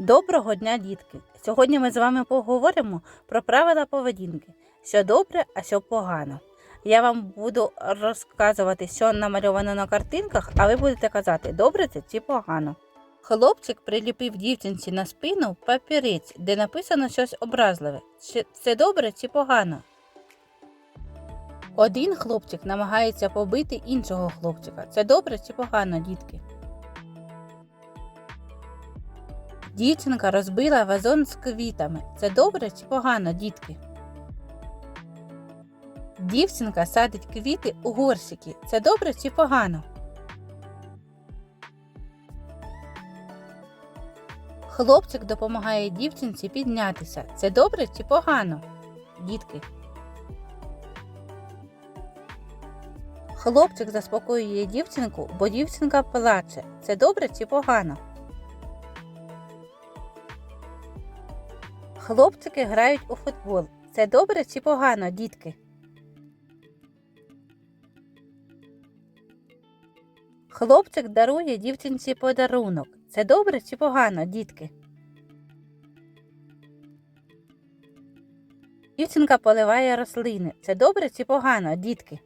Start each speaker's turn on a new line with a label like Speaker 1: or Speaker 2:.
Speaker 1: Доброго дня, дітки! Сьогодні ми з вами поговоримо про правила поведінки, що добре, а що погано. Я вам буду розказувати, що намальовано на картинках, а ви будете казати, добре це чи погано. Хлопчик приліпив дівчинці на спину папірець, де написано щось образливе. Чи це добре чи погано? Один хлопчик намагається побити іншого хлопчика. Це добре чи погано, дітки? Дівчинка розбила вазон з квітами. Це добре чи погано, дітки? Дівчинка садить квіти у горщики. Це добре чи погано? Хлопчик допомагає дівчинці піднятися. Це добре чи погано? Дітки. Хлопчик заспокоює дівчинку, бо дівчинка плаче. Це добре чи погано? Хлопчики грають у футбол. Це добре чи погано, дітки? Хлопчик дарує дівчинці подарунок. Це добре чи погано, дітки? Дівчинка поливає рослини. Це добре чи погано, дітки?